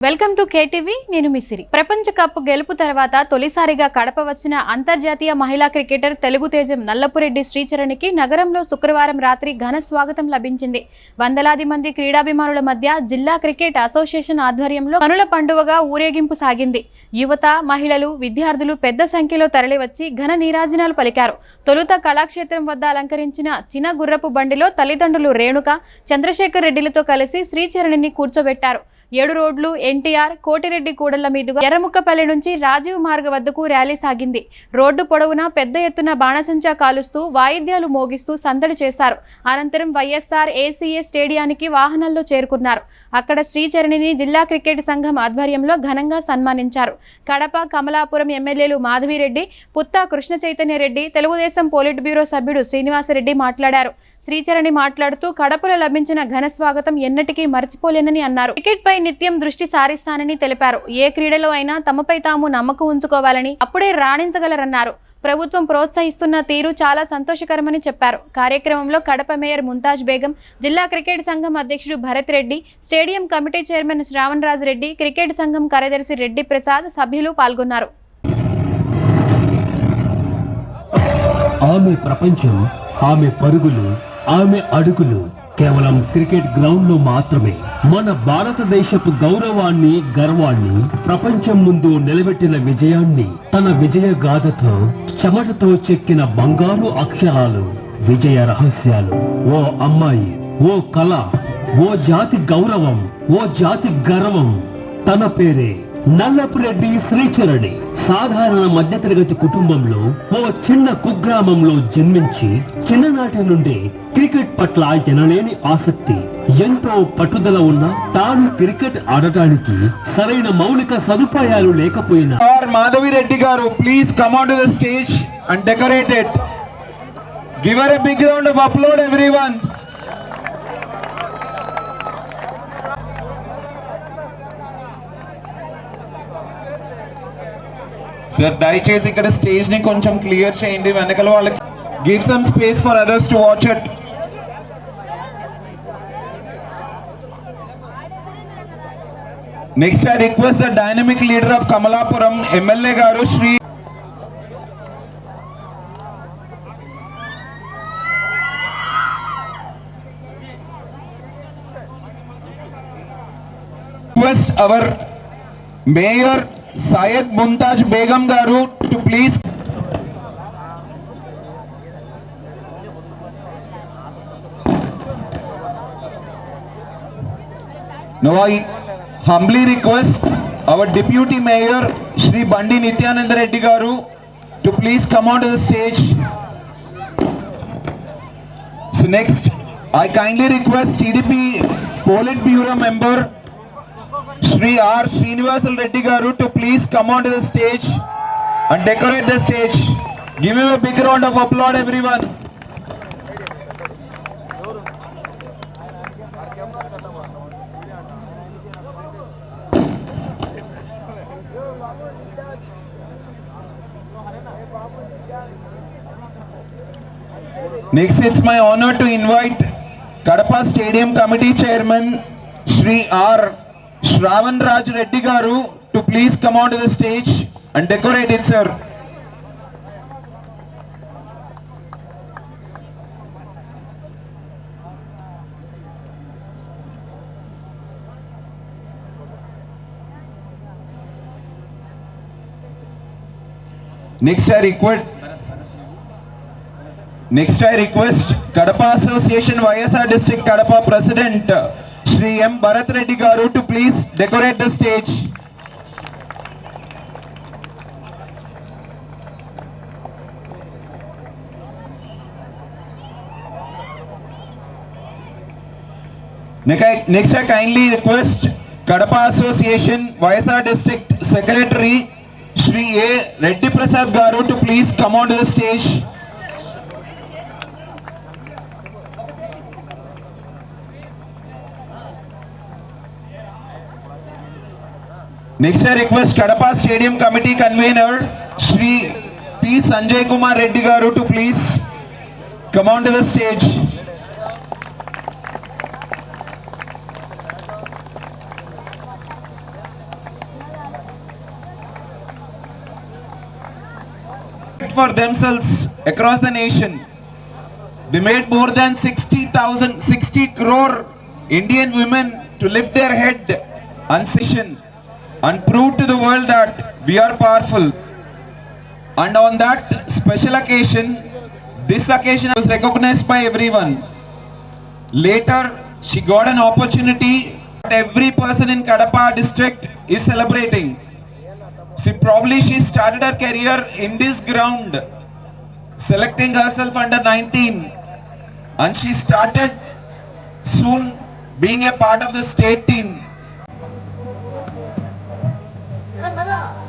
Welcome to KTV నేను మిసిరి ప్రపంచ cup గెలుపు తర్వాత తొలిసారిగా కడప వచ్చిన అంతర్జాతీయ మహిళా క్రికెటర్ తెలుగు తేజం నల్లపురెడ్డి శ్రీచరణ్కి నగరంలో శుక్రవారం రాత్రి ఘన స్వాగతం లభించింది. వందలాది మంది క్రీడాభిమానుల మధ్య జిల్లా క్రికెట్ అసోసియేషన్ ఆధ్వర్యంలో కనుల పండువగా ఊరేగింపు సాగింది. యువత మహిళలు విద్యార్థులు పెద్ద సంఖ్యలో తరలివచ్చి ఘన నీరాజనాలు పలికారు. తొలుత కళాక్షేత్రం వద్ద అలంకరించిన చిన్న గుర్రపు బండిలో తల్లిదండ్రులు రేణుక చంద్రశేఖర్ రెడ్డిలతో కలిసి శ్రీచరణిని కూర్చోబెట్టారు. ఏడు రోడ్లు ఎన్టీఆర్ కోటిరెడ్డి కూడళ్ళ మీదుగా ఎర్రముక్కపల్లి నుంచి రాజీవ్ మార్గ వద్దకు ర్యాలీ సాగింది. రోడ్డు పొడవునా పెద్ద ఎత్తున బాణసంచా కాలుస్తూ వాయిద్యాలు మోగిస్తూ సందడి చేశారు. అనంతరం వైఎస్ఆర్ ఏసీఏ స్టేడియానికి వాహనాల్లో చేరుకున్నారు. అక్కడ శ్రీచరణిని జిల్లా క్రికెట్ సంఘం ఆధ్వర్యంలో ఘనంగా సన్మానించారు. కడప కమలాపురం ఎమ్మెల్యేలు మాధవిరెడ్డి పుత్తా కృష్ణ చైతన్యరెడ్డి తెలుగుదేశం పోలిట్ బ్యూరో సభ్యుడు శ్రీనివాసరెడ్డి మాట్లాడారు. శ్రీచరణి మాట్లాడుతూ కడపలో లభించిన ఘన స్వాగతం ఎన్నటికీ మర్చిపోలేనని అన్నారు. క్రికెట్ పై నిత్యం దృష్టి సారిస్తానని తెలిపారు. ఏ క్రీడలో అయినా తమపై తాము నమ్మకం ఉంచుకోవాలని అప్పుడే రాణించగలరన్నారు. ప్రభుత్వం ప్రోత్సహిస్తున్న తీరు చాలా సంతోషకరమని చెప్పారు. కార్యక్రమంలో కడప మేయర్ ముంతాజ్ బేగం జిల్లా క్రికెట్ సంఘం అధ్యక్షుడు Bharath Reddy stadium committee chairman Shravan Raj Reddy cricket సంఘం కార్యదర్శి రెడ్డి ప్రసాద్ సభ్యులు పాల్గొన్నారు. ఆమె ప్రపంచం ఆమె పరుగులు ఆమె అడుగులు కేవలం క్రికెట్ గ్రౌండ్లో మాత్రమే. మన భారతదేశపు గౌరవాన్ని గర్వాన్ని ప్రపంచం ముందు నిలబెట్టిన విజయాన్ని తన విజయ గాథతో చెమటతో చెక్కిన బంగారు అక్షరాలు విజయ రహస్యాలు. ఓ అమ్మాయి ఓ కళ ఓ జాతి గౌరవం ఓ జాతి గర్వం. తన పేరే నల్లపురెడ్డి శ్రీచరణి. సాధారణ మధ్యతరగతి కుటుంబంలో ఓ చిన్న కుగ్రామంలో జన్మించి చిన్ననాటి నుండి క్రికెట్ పట్ల ఎనలేని ఆసక్తి ఎంతో పట్టుదల ఉన్న తాను క్రికెట్ ఆడటానికి సరైన మౌలిక సదుపాయాలు లేకపోయినా R Madhavi garu please please come the stage and decorated give her it. Give her a big round one sir దయచేసి ఇక్కడ స్టేజ్ని కొంచెం క్లియర్ చేయండి. వెనకాల వాళ్ళకి give some space for others to watch it. Next I request the dynamic leader of Kamalapuram MLA garu Shri request our mayor Syed Mumtaz Begum garu to please Now I humbly request our Deputy Mayor Shri Bandi Nityananda Reddy Garu to please come onto the stage. So next, I kindly request TDP Polit Bureau member Shri R. Srinivasal Reddy Garu to please come onto the stage and decorate the stage. Give him a big round of applause everyone. Next, it's my honor to invite Kadapa Stadium Committee Chairman Shri R. Shravan Raj Reddy Garu to please come onto the stage and decorate it, sir. Next, I request Next, I request Kadapa Association YSR District Kadapa President Shri M. Shri M Bharath Reddy garu to please decorate the stage next I kindly request Kadapa association vice district secretary Shri A Reddy Prasad garu to please come on to the stage next request request stadium committee committee Shri P Sanjay Kumar Reddy Reddy garu please come on to the stage for themselves across the nation they made more than 60,000 60 crore Indian women to lift their head and session and prove to the world that we are powerful. And on that special occasion, this occasion was recognized by everyone. Later, she got an opportunity that every person in Kadapa district is celebrating. See, probably she started her career in this ground, selecting herself under 19. And she started soon being a part of the state team. Kan.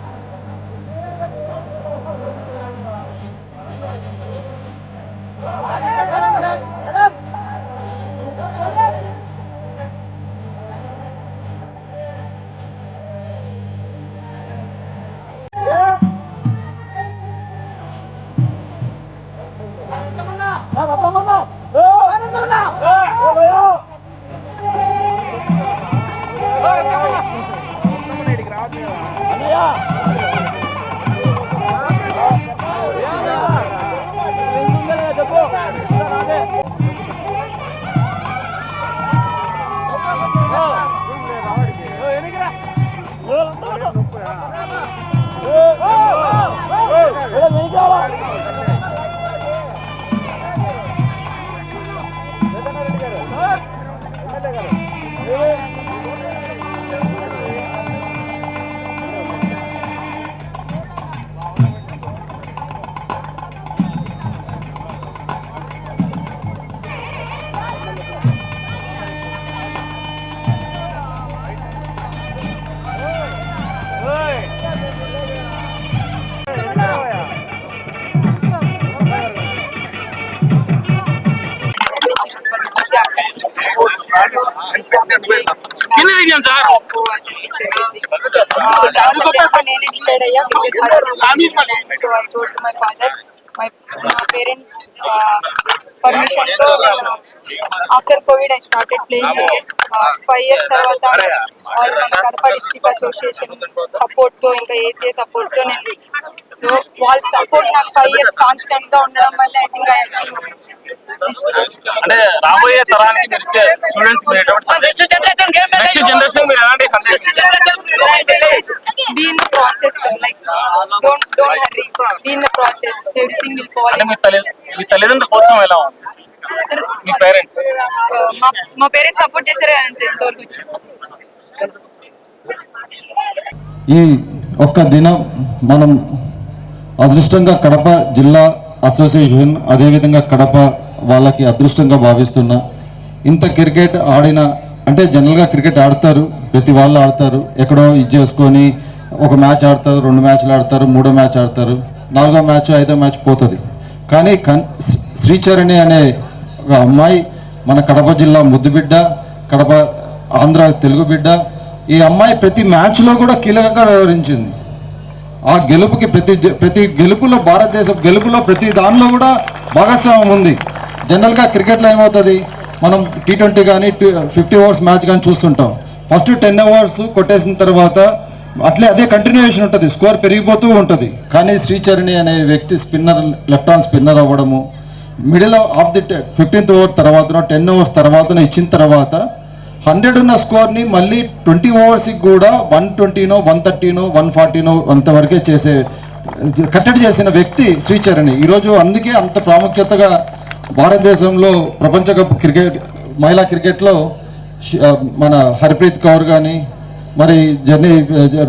కింద దిగాం sir నేను decide అయ్యా so I told my father my మా parents పర్మిషన్తో after Covid I started playing cricket five years తర్వాత all మన Kadapa district association సపోర్ట్తో ఇంకా ACA సపోర్ట్తో నేను వాళ్ళ సపోర్ట్ నాకు ఫైవ్ ఇయర్స్ కాన్స్టెంట్గా ఉండడం వల్ల ఐ థింక్ ఐ అంటే రాబోయే తరానికి ఇచ్చే స్టూడెంట్స్ మీరు ఎటువంటి సందేశం నెక్స్ట్ జనరేషన్ మీరు ఎలాంటి సందేశం sir. like don't don't hurry. Be in the process. Everything will fall అంటే మీ తల్లి మీ తల్లిదండ్రుల ప్రోత్సాహం ఎలా ఉంది? మీ పేరెంట్స్ Uh, మా మా పేరెంట్స్ సపోర్ట్ చేశారు కదా సార్ ఇంతవరకు వచ్చి. ఈ ఒక్క దినం మనం అదృష్టంగా కడప జిల్లా అసోసియేషన్ అదేవిధంగా కడప వాళ్ళకి అదృష్టంగా భావిస్తున్నా ఇంత క్రికెట్ ఆడిన అంటే జనరల్గా క్రికెట్ ఆడతారు ప్రతి వాళ్ళు ఆడతారు ఎక్కడో ఇది చేసుకొని ఒక మ్యాచ్ ఆడతారు రెండు మ్యాచ్లు ఆడతారు మూడో మ్యాచ్ ఆడతారు నాలుగో మ్యాచ్ ఐదో మ్యాచ్ పోతుంది. కానీ కన్ శ్రీచరణి అనే ఒక అమ్మాయి మన కడప జిల్లా ముద్దుబిడ్డ కడప ఆంధ్ర తెలుగు బిడ్డ ఈ అమ్మాయి ప్రతి మ్యాచ్లో కూడా కీలకంగా వ్యవహరించింది. ఆ గెలుపుకి ప్రతి ప్రతి గెలుపులో భారతదేశం గెలుపులో ప్రతి దానిలో కూడా భాగస్వామ్యం ఉంది. జనరల్గా క్రికెట్లో ఏమవుతుంది? మనం టీ ట్వంటీ కానీ ఫిఫ్టీ ఓవర్స్ మ్యాచ్ కానీ చూస్తుంటాం. ఫస్ట్ టెన్ అవర్స్ కొట్టేసిన తర్వాత అట్లే అదే కంటిన్యూషన్ ఉంటుంది. స్కోర్ పెరిగిపోతూ ఉంటుంది. కానీ శ్రీచరణి అనే వ్యక్తి స్పిన్నర్ లెఫ్ట్ ఆన్ స్పిన్నర్ అవ్వడము middle of the fifteenth over తర్వాత టెన్ అవర్స్ తర్వాత ఇచ్చిన తర్వాత హండ్రెడ్ ఉన్న స్కోర్ని మళ్ళీ ట్వంటీ ఓవర్స్కి కూడా వన్ ట్వంటీనో వన్ థర్టీనో వన్ ఫార్టీనో అంతవరకే చేసే కట్టడి చేసిన వ్యక్తి శ్రీచరణి. ఈరోజు అందుకే అంత ప్రాముఖ్యతగా భారతదేశంలో ప్రపంచ కప్ క్రికెట్ మహిళా క్రికెట్లో మన హర్ప్రీత్ కౌర్ కానీ మరి జర్నీ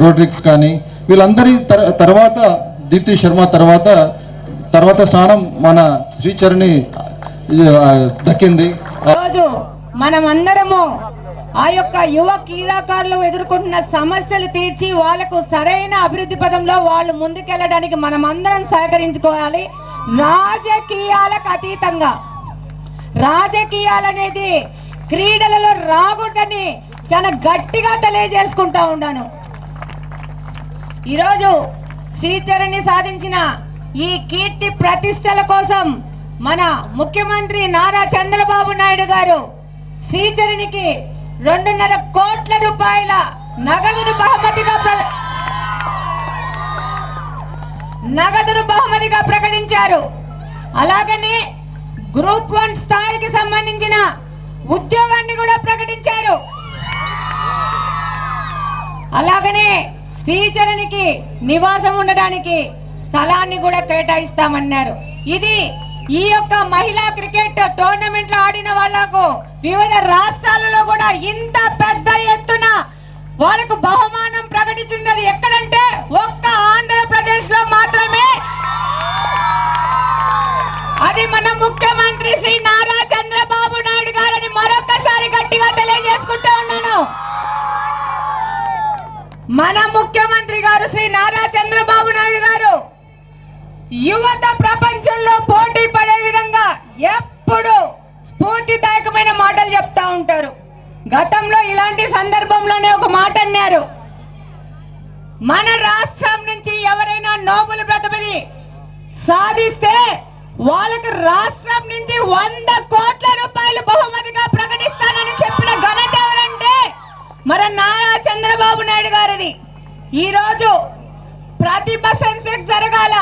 రోడ్రిక్స్ కానీ వీళ్ళందరి తర్వాత దీప్తి శర్మ తర్వాత తర్వాత స్థానం మన శ్రీచరణి దక్కింది. మనమందరము ఆ యొక్క యువ క్రీడాకారులు ఎదుర్కొంటున్న సమస్యలు తీర్చి వాళ్ళకు సరైన అభివృద్ధి పదంలో వాళ్ళు ముందుకెళ్ళడానికి మనం అందరం సహకరించుకోవాలి. రాజకీయాలకు అతీతంగా. రాజకీయాలనేది క్రీడలలో రాకూడదని చాలా గట్టిగా తెలియజేసుకుంటా ఉన్నాను ఈరోజు శ్రీచరణి సాధించిన ఈ కీర్తి ప్రతిష్టల కోసం మన ముఖ్యమంత్రి నారా చంద్రబాబు నాయుడు గారు శ్రీచరణికి రెండున్నర కోట్ల రూపాయల నగదును బహుమతిగా ప్ర- నగదును బహుమతిగా ప్రకటించారు. అలాగనే గ్రూప్ వన్ స్థాయికి సంబంధించిన ఉద్యోగాన్ని కూడా ప్రకటించారు. అలాగనే శ్రీచరణికి నివాసం ఉండడానికి స్థలాన్ని కూడా కేటాయిస్తామన్నారు. ఇది ఈ యొక్క మహిళా క్రికెట్ టోర్నమెంట్లో ఆడిన వాళ్ళకు వివిధ రాష్ట్రాలలో కూడా ఇంత పెద్ద ఎత్తున వాళ్ళకు బహుమానం ప్రకటించినది ఎక్కడంటే ఒక్క ఆంధ్రప్రదేశ్లో మాత్రమే. అది మన ముఖ్యమంత్రి శ్రీ నారా చంద్రబాబు నాయుడు గారని మరొకసారి గట్టిగా తెలియజేసుకుంటూ ఉన్నాను. మన ముఖ్యమంత్రి గారు శ్రీ నారా చంద్రబాబు నాయుడు గారు యువత ప్రపంచంలో పోటీ పడే విధంగా ఎప్పుడు స్ఫూర్తిదాయకమైన మాటలు చెప్తా ఉంటారు. గతంలో ఇలాంటి సందర్భంలోనే ఒక మాట అన్నారు. మన రాష్ట్రం నుంచి ఎవరైనా నోబుల్ ప్రతిభని సాధిస్తే వాళ్ళకి రాష్ట్రం నుంచి వంద కోట్ల రూపాయలు బహుమతిగా ప్రకటిస్తానని చెప్పిన ఘనత ఎవరంటే మన నారా చంద్రబాబు నాయుడు గారిది. ఈరోజు ప్రతిభ సెన్సెక్స్ జరగాల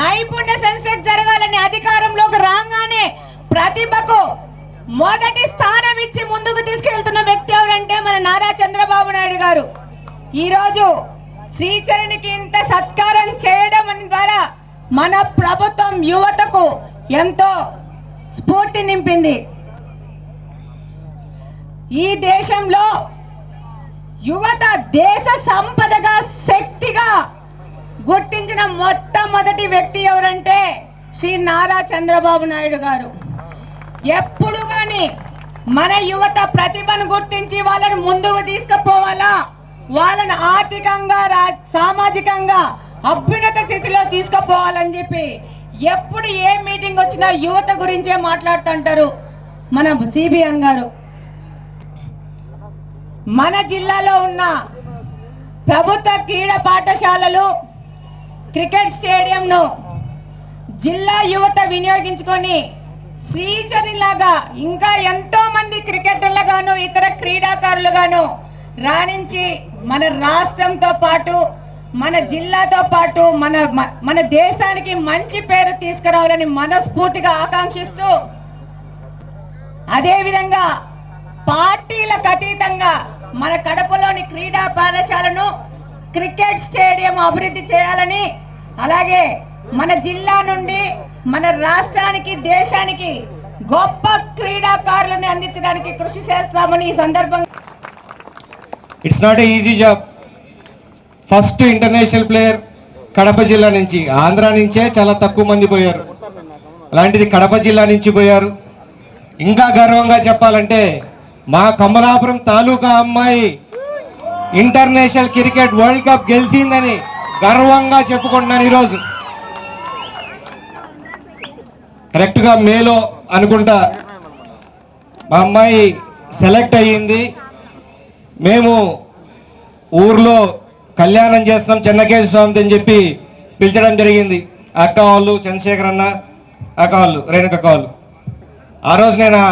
నైపుణ్య సెన్సెక్స్ జరగాలని అధికారంలోకి రాగానే ప్రతిభకు మొదటి స్థానం ఇచ్చి ముందుకు తీసుకెళ్తున్న వ్యక్తి ఎవరంటే మన నారా చంద్రబాబు నాయుడు గారు. ఈరోజు శ్రీచరణికి ఇంత సత్కారం చేయడం ద్వారా మన ప్రభుత్వం యువతకు ఎంతో స్ఫూర్తి నింపింది. ఈ దేశంలో యువత దేశ సంపదగా శక్తిగా గుర్తించిన మొట్టమొదటి వ్యక్తి ఎవరంటే శ్రీ నారా చంద్రబాబు నాయుడు గారు. ఎప్పుడు కానీ మన యువత ప్రతిభను గుర్తించి వాళ్ళని ముందుకు తీసుకుపోవాలా? వాళ్ళని ఆర్థికంగా రా- సామాజికంగా అభ్యున్నత స్థితిలో తీసుకుపోవాలని చెప్పి ఎప్పుడు ఏ మీటింగ్ వచ్చినా యువత గురించే మాట్లాడుతుంటారు మన సిబిఎన్ గారు. మన జిల్లాలో ఉన్న ప్రభుత్వ క్రీడా పాఠశాలలు క్రికెట్ స్టేడియంను జిల్లా యువత వినియోగించుకొని శ్రీచరిలాగా ఇంకా ఎంతో మంది క్రికెటర్లుగాను ఇతర క్రీడాకారులుగాను రాణించి మన రాష్ట్రంతో పాటు మన జిల్లాతో పాటు మన మన దేశానికి మంచి పేరు తీసుకురావాలని మనస్ఫూర్తిగా ఆకాంక్షిస్తూ అదేవిధంగా పార్టీలకు అతీతంగా మన కడపలోని క్రీడా పాఠశాలను క్రికెట్ స్టేడియం అభివృద్ధి చేయాలని అలాగే మన జిల్లా నుండి మన రాష్ట్రానికి దేశానికి గొప్ప క్రీడాకారులను అందించడానికి కృషి చేస్తామని ఈ సందర్భంగా it's not a easy job first international player Kadapa జిల్లా నుంచి. ఆంధ్ర నుంచే చాలా తక్కువ మంది పోయారు. అలాంటిది కడప జిల్లా నుంచి పోయారు. ఇంకా గర్వంగా చెప్పాలంటే మా కమలాపురం తాలూకా అమ్మాయి ఇంటర్నేషనల్ క్రికెట్ వరల్డ్ కప్ గెలిచిందని గర్వంగా చెప్పుకుంటున్నాను ఈరోజు. కరెక్ట్గా మేలో అనుకుంటా. మా అమ్మాయి సెలెక్ట్ అయ్యింది. మేము ఊర్లో కళ్యాణం చేస్తాం చెన్నకేశ్వర స్వామిది అని చెప్పి పిలిచడం జరిగింది. అక్క వాళ్ళు చంద్రశేఖర్ అన్న అక్క వాళ్ళు రేణుక వాళ్ళు. ఆ రోజు నేను ఆ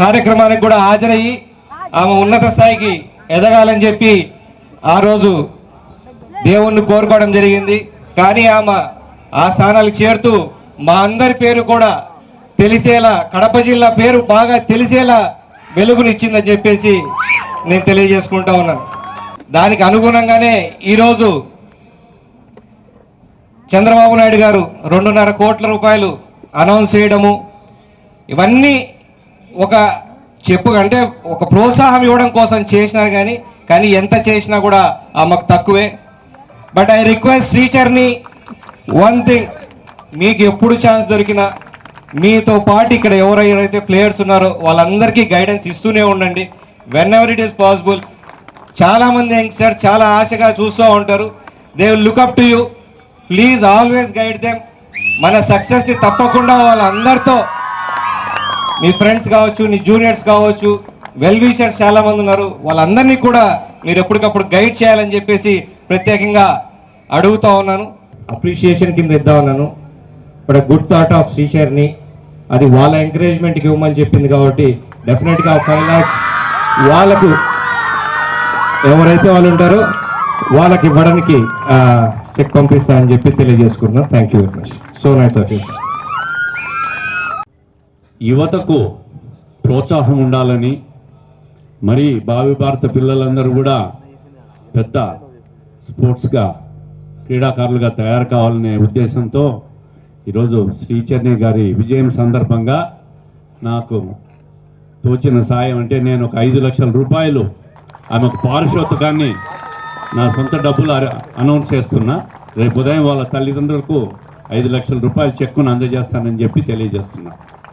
కార్యక్రమానికి కూడా హాజరయ్యి ఆమె ఉన్నత స్థాయికి ఎదగాలని చెప్పి ఆ రోజు దేవుణ్ణి కోరుకోవడం జరిగింది. కానీ ఆమె ఆ స్థానాలకు చేరుతూ మా అందరి పేరు కూడా తెలిసేలా కడప జిల్లా పేరు బాగా తెలిసేలా వెలుగునిచ్చిందని చెప్పేసి నేను తెలియజేసుకుంటా ఉన్నాను. దానికి అనుగుణంగానే ఈరోజు చంద్రబాబు నాయుడు గారు రెండున్నర కోట్ల రూపాయలు అనౌన్స్ చేయడము ఇవన్నీ ఒక చెప్పు అంటే ఒక ప్రోత్సాహం ఇవ్వడం కోసం చేసినారు కానీ కానీ ఎంత చేసినా కూడా ఆమెకు తక్కువే. బట్ ఐ రిక్వెస్ట్ టీచర్ని వన్ థింగ్ మీకు ఎప్పుడు ఛాన్స్ దొరికినా మీతో పాటు ఇక్కడ ఎవరైతే ప్లేయర్స్ ఉన్నారో వాళ్ళందరికీ గైడెన్స్ ఇస్తూనే ఉండండి. Whenever it is possible చాలా మంది యంగ్స్టర్స్ చాలా ఆశగా చూస్తూ ఉంటారు. They will look up to you please always guide them మన సక్సెస్ని తప్పకుండా వాళ్ళందరితో మీ ఫ్రెండ్స్ కావచ్చు నీ జూనియర్స్ కావచ్చు వెల్ విషర్స్ చాలామంది ఉన్నారు. వాళ్ళందరినీ కూడా మీరు ఎప్పటికప్పుడు గైడ్ చేయాలని చెప్పేసి ప్రత్యేకంగా అడుగుతా ఉన్నాను. అప్రిషియేషన్ కింద ఇద్దామన్నాను బట్ గుడ్ థాట్ ఆఫ్ శ్రీశర్ని అది వాళ్ళ ఎంకరేజ్మెంట్కి ఇవ్వమని చెప్పింది కాబట్టి డెఫినెట్గా ఫైవ్ ల్యాక్స్ వాళ్ళకు ఎవరైతే వాళ్ళు ఉంటారో వాళ్ళకి ఇవ్వడానికి చెక్ పంపిస్తా అని చెప్పి తెలియజేసుకుంటున్నాం. Thank you very much so nice of you యువతకు ప్రోత్సాహం ఉండాలని మరి భావి భారత పిల్లలందరూ కూడా పెద్ద స్పోర్ట్స్గా క్రీడాకారులుగా తయారు కావాలనే ఉద్దేశంతో ఈరోజు శ్రీచర్ని గారి విజయం సందర్భంగా నాకు తోచిన సాయం అంటే నేను ఒక ఐదు లక్షల రూపాయలు ఆమెకు పారిశోతకాన్ని నా సొంత డబ్బులు అనౌన్స్ చేస్తున్నా. రేపు ఉదయం వాళ్ళ తల్లిదండ్రులకు ఐదు లక్షల రూపాయలు చెక్కును అందజేస్తానని చెప్పి తెలియజేస్తున్నా.